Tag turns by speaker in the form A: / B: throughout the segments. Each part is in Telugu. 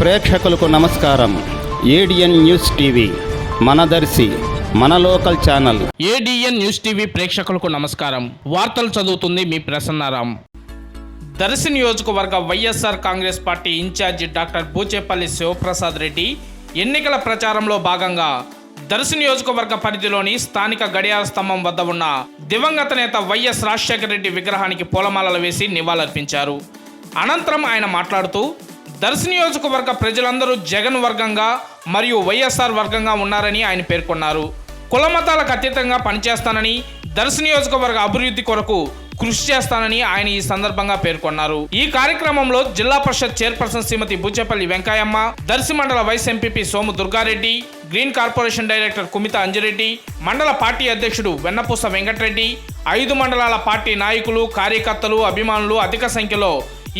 A: ప్రేక్షకులకు నమస్కారం. ఏడిఎన్ న్యూస్ టీవీ మనదర్శి మన local channel.
B: ADN news TV ప్రేక్షకులకు నమస్కారం. వార్తలు చదువుతుంది మీ ప్రసన్నారాం. దర్శి నియోజకవర్గ YSR Congress party incharge doctor Boochepalli Sivaprasad Reddy ఎన్నికల ప్రచారంలో భాగంగా దర్శి నియోజకవర్గ పరిధిలోని స్థానిక గడియార స్తంభం వద్ద ఉన్న దివంగత నేత వైఎస్ రాజశేఖర రెడ్డి విగ్రహానికి పూలమాలలు వేసి నివాళులర్పించారు. అనంతరం ఆయన మాట్లాడుతూ దర్శి నియోజకవర్గ ప్రజలందరూ జగన్ వర్గంగా మరియు వైఎస్ఆర్ వర్గంగా ఉన్నారని ఆయన పేర్కొన్నారు. కులమతాలకు అతీతంగా పనిచేస్తానని దర్శి నియోజకవర్గ అభివృద్ధి కొరకు కృషి చేస్తానని ఆయన ఈ సందర్భంగా పేర్కొన్నారు. ఈ కార్యక్రమంలో జిల్లా పరిషత్ చైర్పర్సన్ శ్రీమతి బుచ్చపల్లి వెంకయ్యమ్మ దర్శి మండల vice MPP Somu Durgareddy green corporation director Kumitha Anjireddy మండల పార్టీ అధ్యక్షుడు వెన్నపూస వెంకటరెడ్డి ఐదు మండలాల పార్టీ నాయకులు కార్యకర్తలు అభిమానులు అధిక సంఖ్యలో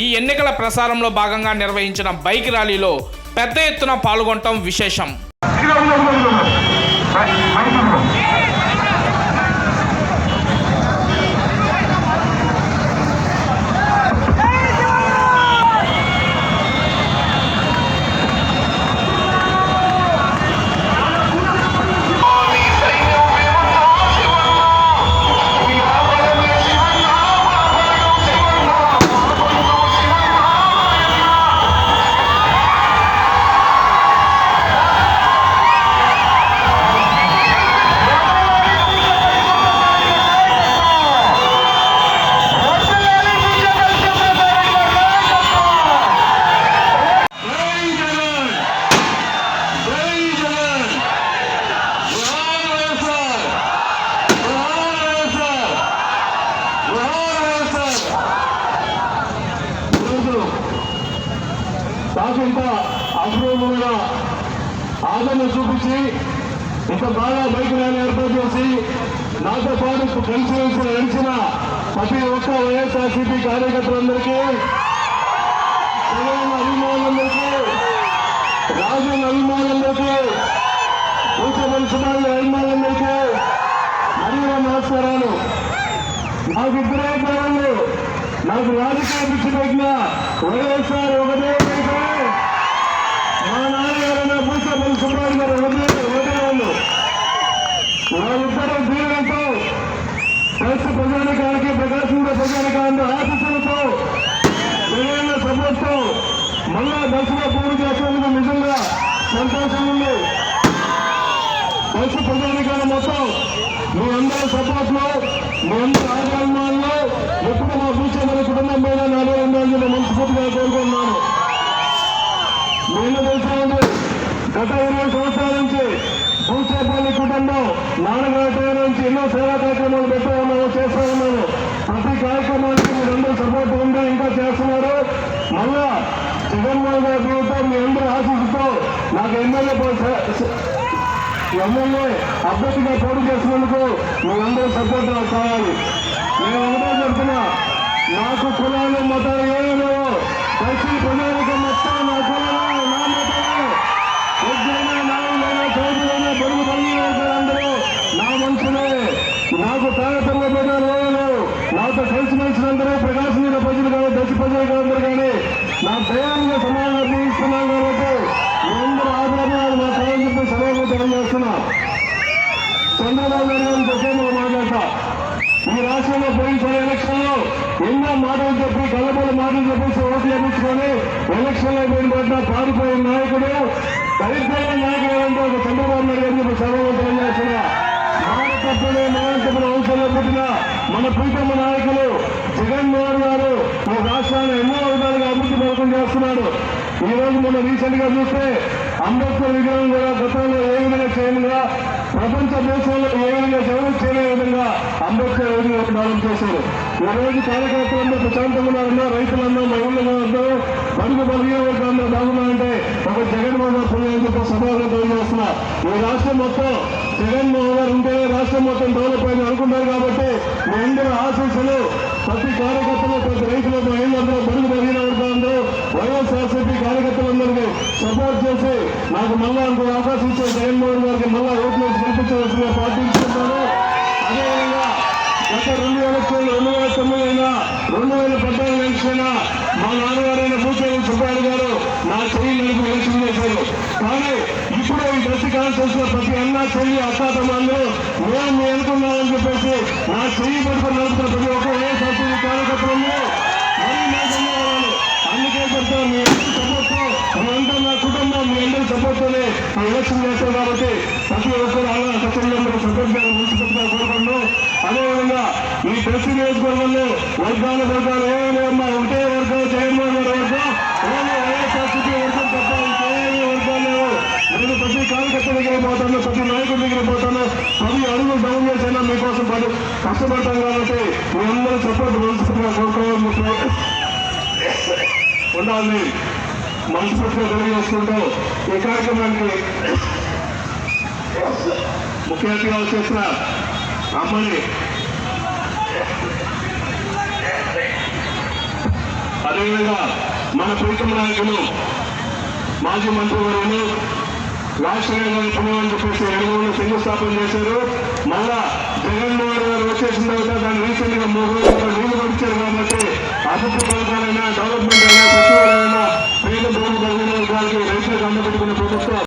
B: ఈ ఎన్నికల ప్రసారంలో భాగంగా నిర్వహించిన బైక్ ర్యాలీలో పెద్ద ఎత్తున పాల్గొనటం విశేషం.
C: కాకింత అపూర్వమైన ఆదరణ చూపించి ఇంత బాగా బైక్ ర్యాలీ ఏర్పాటు చేసి నాతో పాటు కలిసి నడిచిన ప్రతి ఒక్క వైఎస్ఆర్సీపీ కార్యకర్తలందరికీ అభిమానులందరికీ రాజు అభిమానులందరికీ కూర్చోబడి సుమారు అభిమానులందరికీ మరియు నమస్కారాలు. నాకు ఇద్దరే పేరు నాకు రాజకీయ పిచ్చి పెట్టిన వైఎస్ఆర్ ఒకటే మా నాన్నగారైన కూర్చోబడి సుమారు గారు ఒకటే వాళ్ళు వాళ్ళిద్దరూ దీవెనతో దేశ ప్రజానికానికి ప్రకాశం ప్రజానికాన్ని ఆశీస్సులతో నిజమైన సపోర్ట్తో మళ్ళా దశలో పూర్తి చేసేందుకు నిజంగా సంతోషం ఉంది. ప్రజానికాన్ని మొత్తం మీ అందరి సపోర్ట్లో మీ అందరి ఆగ్రహంలో ఎప్పుడు మా చూసే కుటుంబం మీద నాలుగు వందల మనస్ఫూర్తిగా కోరుకుంటున్నాను. నేను తెలుసుకోండి గత ఇరవై సంవత్సరాల నుంచి భూచేపల్లి కుటుంబం నాన్నగారి నుంచి ఎన్నో సేవా కార్యక్రమాలు పెట్టా ఉన్నాము చేస్తా ఉన్నాము. ప్రతి కార్యక్రమానికి మీరందరూ సపోర్ట్ ఉంది ఇంకా చేస్తున్నారు. మళ్ళా జగన్మోహన్ గారి ప్రభుత్వం మీ అందరూ ఆశిస్తూ నాకు ఎమ్మెల్యే ఎమ్మెల్యే అభ్యర్థిగా పోటీ చేసినందుకు మీరందరూ సపోర్ట్ నాకు కావాలి. నేను ఒకటే చెప్తున్నా నాకు కులాలు మతాలు ఏమీ లేవు. ప్రజలు కలిసి మనుషులందరూ ప్రకాశం మీద ప్రజలు కానీ దశ ప్రజలు కానీ కానీ నా దయాన్ని సమానంగా జీవిస్తున్నాను కాబట్టి మీ అందరూ ఆదరణ నా కాలం చెప్పి సభకు తెలియజేస్తున్నా. చంద్రబాబు నాయుడు గారిని చెప్పేందుకు మాట్లాడతా. ఈ రాష్ట్రంలో పోయిన ఎలక్షన్లో ఎన్నో మాటలు చెప్పి కళ్ళబోలు మాటలు చెప్పేసి ఓట్లు వేపించుకొని ఎలక్షన్లో పోయిన పట్ల పారిపోయిన నాయకుడు దరిద్రమైన నాయకుడు అంటే ఒక చంద్రబాబు నాయుడు గారిని చెప్పి సభకు తెలియజేస్తున్నా మాట మానకత్వం అవసరం పుట్టిన మన ప్రీతమ్మ నాయకులు జగన్మోహన్ గారు మన రాష్ట్రాన్ని ఎన్నో విధాలుగా అభివృద్ధి పథకం చేస్తున్నారు. ఈ రోజు మనం రీసెంట్గా చూస్తే అంబేద్కర్ విగ్రహం కూడా గతంలో ఏ విధంగా చేయకుండా ప్రపంచ దేశంలో ఏ విధంగా ఎవరు చేయలే విధంగా అంబేద్కర్ ఏ విధంగా ప్రారంభం చేశారు. ఈ రోజు కార్యకర్తలందరూ ప్రశాంతంగా ఉన్నా రైతులందరూ మహిళలు అందరూ బడుగు బలిగే వర్గాలందరూ బాగున్నారంటే ఒక జగన్మోహన్ గారు పుణ్యం చెప్పి సభలో తెలియజేస్తున్నా ఈ రాష్ట్రం మొత్తం జగన్మోహన్ గారు ఉంటేనే రాష్ట్రం మొత్తం డెవలప్ అయింది అనుకుంటారు కాబట్టి మీ అందరూ ఆశీస్సులు ప్రతి కార్యకర్తలు ప్రతి రైతులు మహిళలందరూ బడుగు బలిగిన వర్గాలందరూ వైఎస్ఆర్సీపీ కార్యకర్తలందరికీ సపోర్ట్ చేసి నాకు మళ్ళా ఇంకో అవకాశం ఇచ్చే జగన్మోహన్ గారికి మళ్ళా ఓట్లు వేసి గెలిపించవలసిందిగా ప్రార్థించుకుంటాను అదేవిధంగా గత రెండు ఎలక్షన్లు రెండు వేల తొమ్మిది అయినా రెండు వేల పద్నాలుగు ఎలక్షన్ మా నాన్నగారైన భూచేరి సుబ్బారెడ్డి గారు నా చెయ్యి నలుపు ఎలక్షన్ చేశారు. కానీ ఇప్పుడు ఈ దశ కాన్ఫరెన్స్లో ప్రతి అన్న చెల్లి అక్క తమ అందరూ మేము మీ అనుకున్నామని చెప్పేసి నా చెయ్యి పట్టుకుని నడుపుతున్న ప్రతి ఒక్క ఏ సభ్యులు కార్యకర్తలు మరి నా ధన్యవాదాలు అందుకే చెప్తా మీ అందరూ సపోర్ట్తో మేమంతా అందరూ నా కుటుంబం మీ అందరూ సపోర్ట్తోనే ఈ ఎలక్షన్ చేస్తాం కాబట్టి ప్రతి ఒక్కరు అలా సత్యంలో సపోర్ట్ గారు మున్సిపల్గా కోరుకుంటూ అదేవిధంగా మీ ప్రతి నియోజకవర్గంలో వర్గాలు వర్గాలు ఏమైనా ఉన్నా ఒకటే వర్గం జగన్మోహన్ గారి వర్గం ఓన్లీ వైఎస్ఆర్సీపీ వర్గం తప్ప ఇంకేమీ వర్గాలు లేవు. నేను ప్రతి కార్యకర్త దగ్గర పోతాను ప్రతి నాయకుడి దగ్గర పోతాను. పది అడుగు డౌన్ చేసైనా మీకోసం పడి కష్టపడతాం కాబట్టి మీ అందరూ సపోర్ట్ మనస్ఫూర్తిగా కోరుకోవాలి ఉండాలని మనస్ఫూర్తిగా తెలియజేసుకుంటూ ఈ కార్యక్రమానికి ముఖ్య అతిథిగా వచ్చేసిన అమ్మని అదేవిధంగా మన ప్రీతం నాయకులు మాజీ మంత్రివర్యులు రాష్ట్రంగా పుణ్యమని చెప్పేసి ఎలుగులో శంకుస్థాపన చేశారు. మళ్ళా జగన్మోహన్ గారు వచ్చేసిన తర్వాత దాన్ని రీసెంట్గా మూడు రోజులు నీళ్ళు పడిచారు కాబట్టి అభివృద్ధి పథకాలైనా డెవలప్మెంట్ అయినా సచివాలయమైనా పేద భూమి కలిగిన వర్గాలకి రైతులకు ప్రభుత్వం.